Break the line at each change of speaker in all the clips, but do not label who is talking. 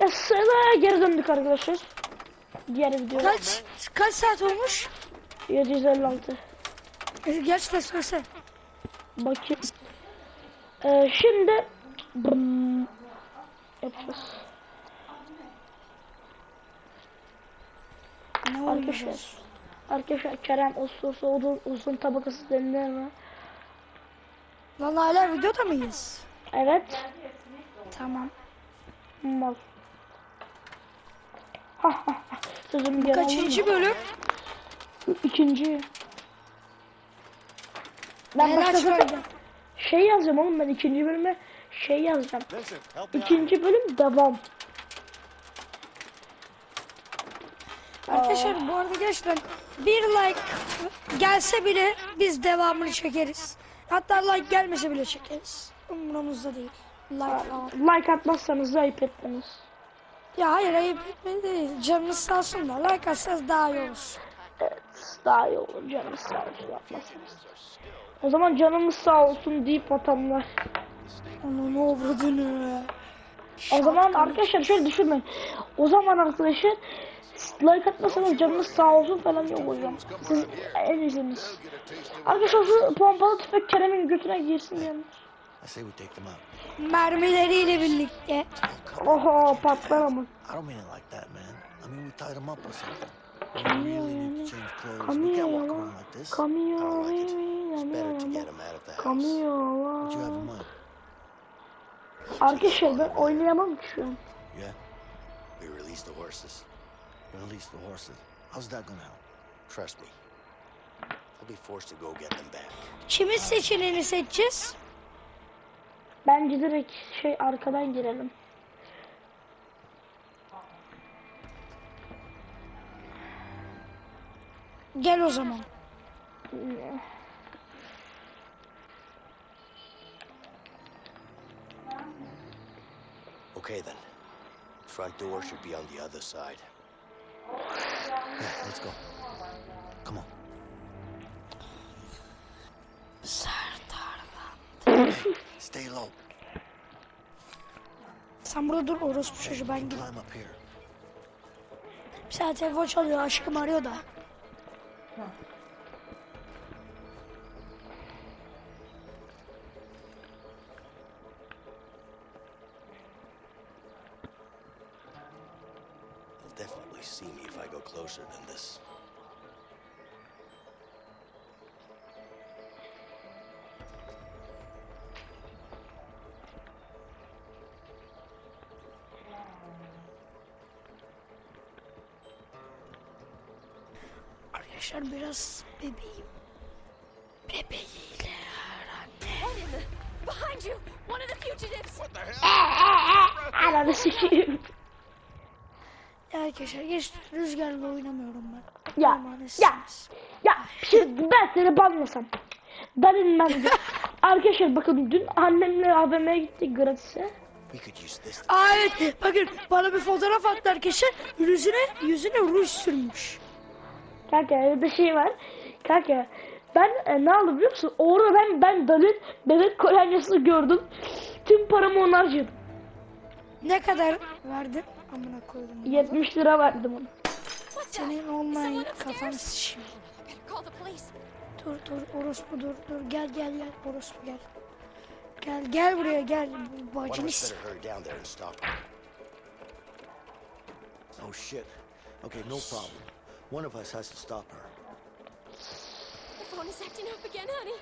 E, sıraya geri döndük arkadaşlar. Diğer video.
Kaç kaç saat olmuş?
756.
E, Gerçekten söylesene.
Bakayım. Ee, şimdi hmm, yapacağız.
Ne
Arkadaşlar.
oynayacağız?
Arkadaşlar Kerem Usta uzun, uzun tabakası denilir mi?
Lan hala videoda mıyız?
Evet.
Tamam.
Mal. Ha ha ha. Sözümü geri
Kaçıncı bölüm?
İkinci. Ben
aç
zaten
verdim.
şey yazacağım oğlum ben ikinci bölüme şey yazacağım. İkinci bölüm devam.
Arkadaşlar bu arada gerçekten bir like gelse bile biz devamını çekeriz. Hatta like gelmese bile çekeriz. Umurumuzda değil. Like falan.
Like atmazsanız da ayıp etmeniz.
Ya hayır ayıp etme değil. Canınız sağ olsun da like atsanız daha iyi olur.
Evet, daha iyi olur canımız sağ olsun atmazsanız. O zaman canımız sağ olsun deyip atanlar.
Onu ne uğradığını.
O zaman arkadaşlar şöyle düşünmeyin. O zaman arkadaşlar like atmasanız canınız sağ olsun falan yok hocam. Siz en iyisiniz. Arkadaşlar şu pompalı tüfek Kerem'in götüne girsin yani.
I say we take them out.
Mermileriyle birlikte.
Oho patlar ama.
I don't mean it like that, man. I mean we tied them up or something. We really need to change clothes. We can't walk around like this. I don't like it. It's better to get them out of the house. What you have in mind?
Arkadaşlar ben oynayamam ki şu an.
Yeah? We release the horses. Release the horses. How's that gonna help? Trust me. I'll be forced to go get them back.
Kimin seçeneğini seçeceğiz?
Bence direkt şey arkadan girelim.
Gel o zaman.
Okay then. Front door should be on the other side. Yeah, let's go. Come on. Stay low.
Sen burada dur orospu çocuğu ben
here.
Bir saat telefon çalıyor aşkım arıyor da.
They'll
Arkadaşlar biraz bebeğim. Bebeğiyle.
What the? Behind you! One of the fugitives!
Ananı sikeyim.
Ya arkadaşlar geç rüzgarla oynamıyorum ben.
Ya,
Emanesiniz.
Ya şimdi ben seni banlasam. Ben inmem. Arkadaşlar bakın dün annemle AVM'ye gittik gratis'e.
We could use this.
Aa evet bakın bana bir fotoğraf attı arkadaşlar. Yüzüne yüzüne ruj sürmüş.
Kanka bir şey var. Kanka ben e, ne aldım biliyor musun? Orada ben ben Dalin bebek kolonyasını gördüm. Tüm paramı ona harcadım.
Ne kadar verdin? Amına koydum.
70 lira verdim ona.
Senin online
the police.
Dur dur orospu dur dur gel gel gel orospu gel. Gel gel buraya gel
One of
bacını
us
s-
better hurry down there and stop her. Oh shit. Okay, no problem. One of us has to stop her.
The phone is acting up again, honey.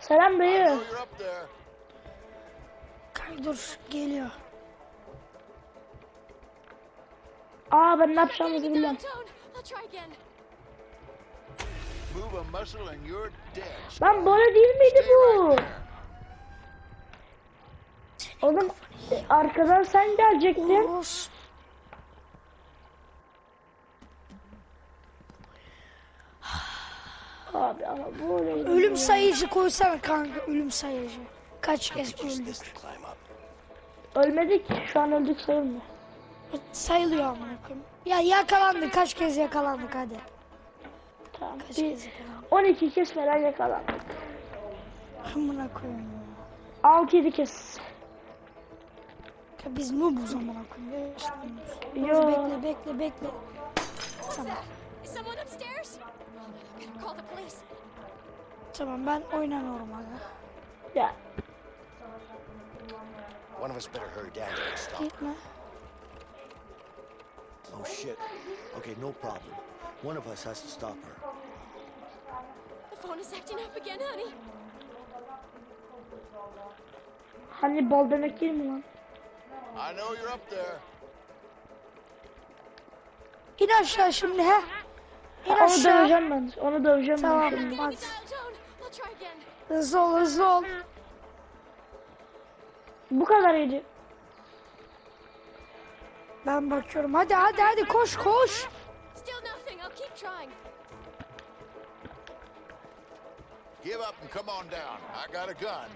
Selam
there.
Kay dur geliyor.
Aa ben ne yapacağımızı
dead.
Lan böyle değil miydi bu? Oğlum e, arkadan sen gelecektin.
Oros
Abi ama böyleydi.
ölüm sayıcı koysana kanka ölüm sayıcı. Kaç kez öldük?
Ölmedik. Şu an öldük sayılmıyor.
Sayılıyor amına koyayım. Ya yakalandık kaç kez yakalandık hadi.
Tamam.
Kaç
Bir
kez yakalandık.
12 kez falan yakalandık.
Amına koyayım ya.
6-7 kez.
Ya Biz noob o zaman akıllı.
Yo.
Bekle bekle bekle. Tamam.
Is someone upstairs? Oh.
Tamam ben oynamıyorum aga.
Ya
One of us better hurry down there and stop.
Gitme.
Oh shit. Okay, no problem. One of us has to stop her.
The phone is acting up again, honey.
hani bal demek değil mi lan?
I know you're up there.
İn aşağı şimdi he. İn
Onu
aşağı.
döveceğim ben. Onu döveceğim
Tamam.
ben şimdi.
Hadi. Hızlı ol hızlı ol.
Bu kadar iyiydi.
Ben bakıyorum. Hadi hadi hadi koş koş.
Still nothing. I'll keep trying.
Give up and come on down. I got a gun.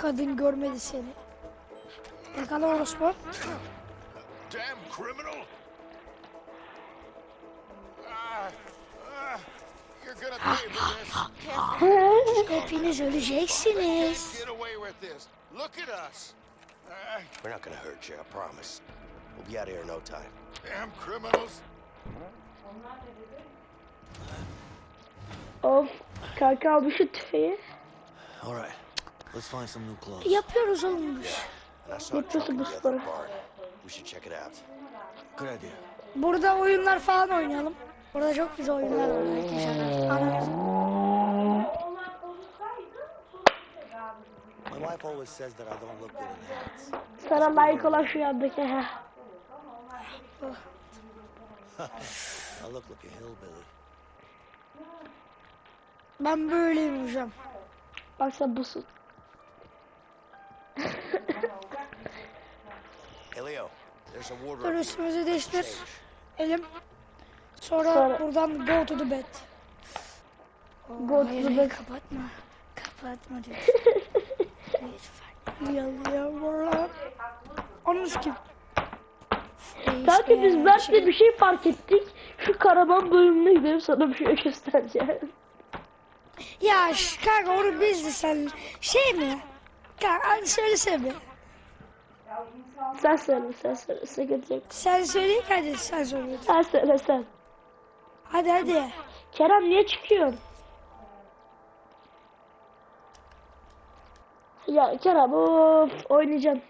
Kadın görmedi seni. Yakala orospu.
Damn criminal! You're gonna pay for this.
Hepiniz öleceksiniz.
Get away with this. Look at us.
We're not gonna hurt you, I promise. We'll be out of here in no time.
damn criminals.
Of. Kanka al bu şu tüfeği.
All right, let's find some new clothes.
Yapıyoruz oğlum.
Bu sporu.
We should check it out. Good idea.
Burada oyunlar falan oynayalım. Burada çok güzel oyunlar var arkadaşlar.
My wife always says that I don't look good in hats.
Sana layık olan şu yandaki. heh.
I look like a hillbilly.
Ben böyleyim hocam.
Bak sen
Dur
wardrobe.
üstümüzü değiştir.
Change.
Elim. Sonra,
Sonra-
buradan go to the bed.
Go to
Hayır,
the bed.
Kapatma. Kapatma lütfen. lütfen. Yalvarırım. Onun kim?
Zaten biz Mert'le bir şey fark ettik. Şu karavan bölümüne gidelim sana bir şey göstereceğim.
Ya kanka onu bizdi sen. Şey mi? Kanka hadi söylesene.
Sen söyle sen söyle sıkıntı yok.
Sen söyle hadi sen söyle.
Sen söyle sen.
Hadi hadi.
Kerem niye çıkıyorsun? Ya Kerem of oynayacağım.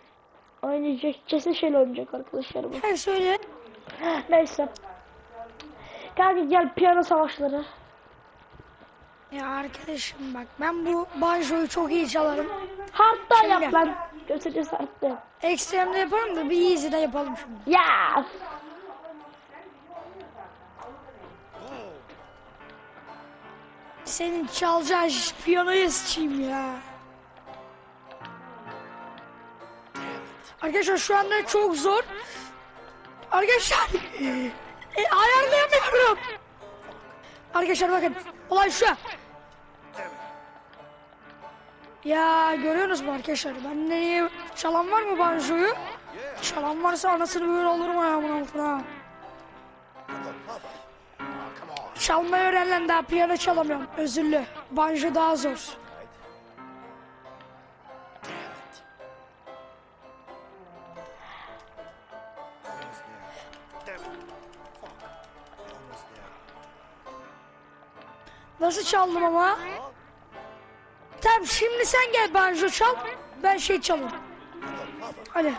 Oynayacak. Kesin şeyle oynayacak arkadaşlarım.
Sen söyle.
Neyse. Kanka gel piyano savaşları.
Ya arkadaşım bak ben bu banjoyu çok iyi çalarım.
Hard'da
Şimdi.
yap lan. Göstereceğiz hard'da.
Ekstremde yaparım da bir easy'de yapalım şimdi.
Ya.
Senin çalacağın piyanoya sıçayım ya. Arkadaşlar şu anda çok zor. Arkadaşlar e, ayarlayamıyorum. Arkadaşlar bakın olay şu. Ya görüyorsunuz mu arkadaşlar? Ben nereye çalan var mı banjoyu? Çalan varsa anasını böyle olur mu ayağımın altına? Çalmayı öğrenen daha piyano çalamıyorum. Özürlü. Banjo daha zor. Nasıl çaldım ama? Tamam şimdi sen gel banjo çal. Ben şey çalayım. Hadi.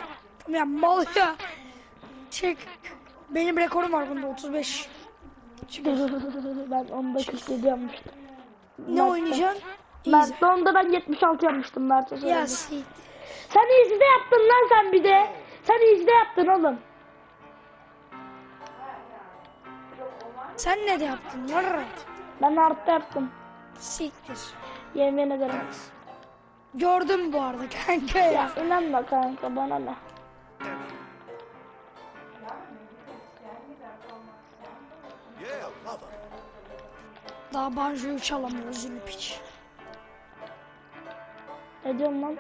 Ya mal ya. Çek. Benim rekorum var bunda 35.
ben onda 47 yapmıştım.
Ne oynayacaksın? Easy.
Mert onda ben 76 yapmıştım Mert'e
Ya siktir.
Sen easy'de yaptın lan sen bir de. Sen easy'de yaptın oğlum.
Sen ne de yaptın yarra?
Ben hard'da yaptım.
Siktir.
Yemin ederim.
Gördüm bu arada kanka ya.
Ya inanma kanka bana ne.
Daha banjoyu çalamıyor özürlü piç.
Ne diyorsun lan?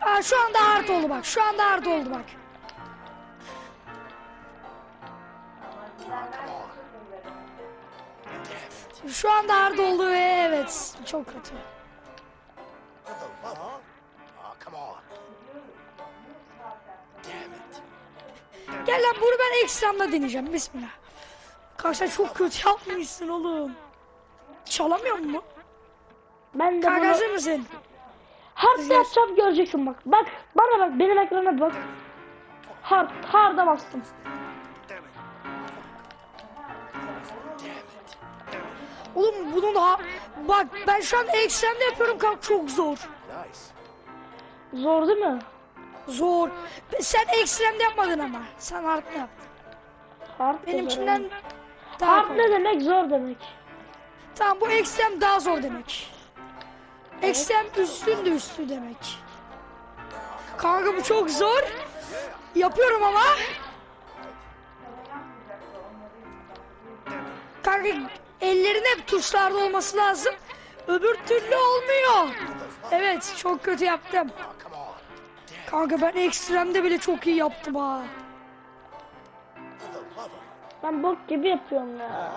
Aa, şu anda hard oldu bak. Şu anda hard oldu bak. Şu anda hard oldu ve evet çok kötü. Gel lan bunu ben ekstremde deneyeceğim. Bismillah. Kanka çok kötü yapmışsın oğlum. Çalamıyor mu?
Ben de
Kanka
bunu
mısın?
hard yapacağım göreceksin bak. Bak bana bak benim ekrana bak. Hard, hard'a bastım.
Oğlum bunun ha... Bak ben şu an ekstremde yapıyorum kanka çok zor.
Zor değil mi?
Zor. Sen ekstremde yapmadın ama. Sen hard'da yaptın.
Hard
Benimkinden
zor.
daha
Hard ne demek? Zor demek.
Tamam bu ekstrem daha zor demek. Ekstrem üstün de üstü demek. Kanka bu çok zor. Yapıyorum ama. Kanka ellerin hep tuşlarda olması lazım. Öbür türlü olmuyor. Evet çok kötü yaptım. Kanka ben ekstremde bile çok iyi yaptım ha.
Ben bok gibi yapıyorum ya.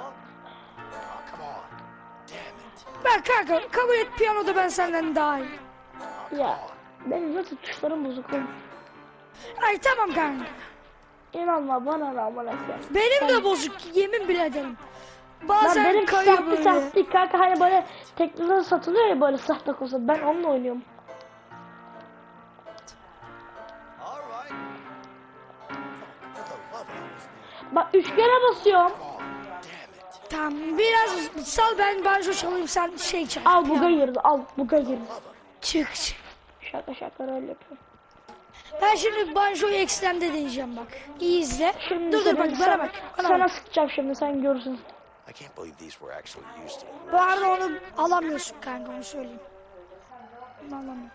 Ben kanka kabul et piyanoda ben senden daha iyi.
Ya benim zaten tuşlarım bozuk oğlum.
Ay tamam kanka.
İnanma bana koyayım.
Benim de bozuk yemin bile ederim.
Lan
Bazen
benim
kayıyor
sahte
böyle.
sahte kanka hani böyle teknolojide satılıyor ya böyle sahte kosa ben onunla oynuyorum. Bak üç kere basıyorum.
Tamam biraz sal ben banjo çalayım sen şey çal.
Al buga girdi al buga girdi.
Çık çık.
Şaka şaka öyle yapıyorum.
Ben şimdi banjoyu ekstremde deneyeceğim bak. İyi izle.
Şimdi
dur dur bak bana bak. Bana
Sana
bak.
sıkacağım şimdi sen görürsün.
I can't believe these were actually used to
Bu arada onu alamıyorsun kanka onu söyleyeyim. Onu alamıyorum.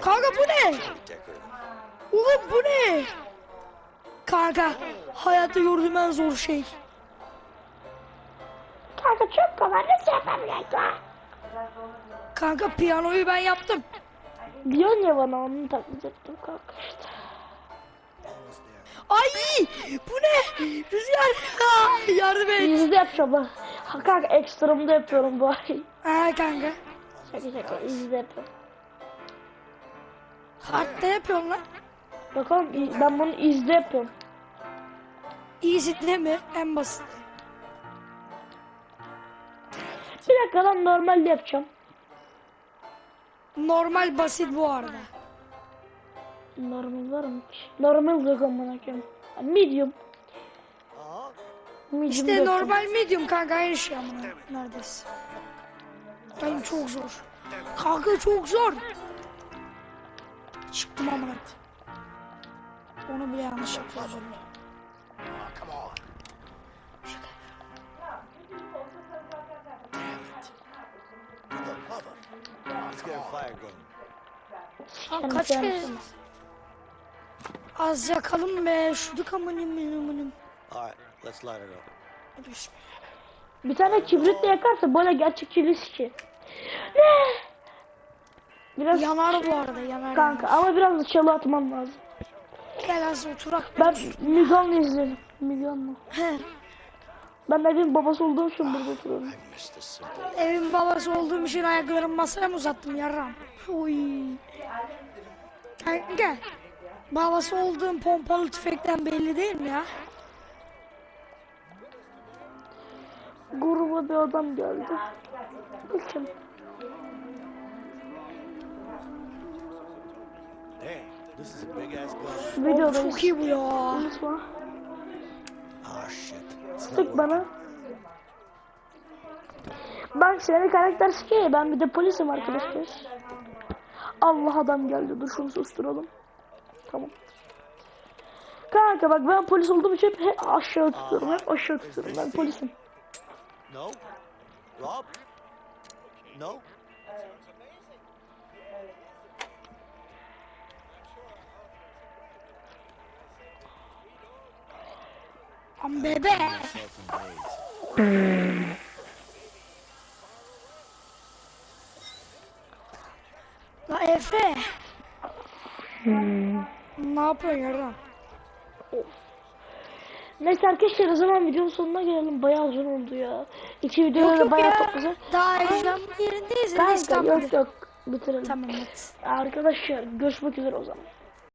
Kanka bu ne? Oğlum bu ne? Kanka hayatta gördüğüm en zor şey.
Kanka çok kolay nasıl yapamıyorsun lan?
Kanka piyanoyu ben yaptım.
Diyorsun ya bana onu ettim kanka işte.
Ay bu ne? Rüzgar Ah, yardım et.
İzde yapacağım bak. Ha, Kanka ekstremde yapıyorum bu ay.
Ha kanka.
Şaka şaka izde yapıyorum.
Hard'da yapıyorum lan.
Bakalım i- ben bunu izde yapıyorum.
Easy değil mi? En basit.
Bir dakika lan normalde yapacağım.
Normal basit bu arada.
Normal var mı? Normal yok amına koyayım. Medium. Medium
İşte normal medium kanka aynı şey ama neredeyse. Ay çok zor. Kanka çok zor. Çıktım amına. Onu bile yanlış
Yani
kaç kere? Az yakalım be. Şuduk amınım amınım.
All right, let's light it up.
Hadi bismillah.
Bir tane kibritle yakarsa böyle gerçekçi ki. Ne? Biraz
Yanar bu arada yanar.
kanka ama biraz da çalı atmam lazım.
Gel az oturak.
Ben. Migon mu?
He.
Ben evin babası olduğum için burada oturuyorum.
Evin babası olduğum için ayaklarımı masaya mı uzattım yarram? Uy. Kanka. Babası olduğum pompalı tüfekten belli değil mi ya?
Gruba bir adam geldi. Bakın.
Damn, this is a big ass gun.
Videodayız.
Çok iyi bu ya.
Unutma.
Oh, not
Sık bana. Bak senin karakter sıkıyor ya, ben bir de polisim arkadaşlar. Allah adam geldi dur şunu susturalım. Tamam. Kanka bak ben polis olduğum için hep aşağı tutuyorum. Hep aşağı tutuyorum ben polisim.
No? Rob? No?
Am bebe. yapıyorsun yarram?
Neyse arkadaşlar o zaman videonun sonuna gelelim. Bayağı uzun oldu ya. İki video
Yok
da bayağı güzel.
Daha heyecanlı yerindeyiz.
Kanka yok yok bitirelim.
Tamam hadi.
Arkadaşlar görüşmek üzere o zaman.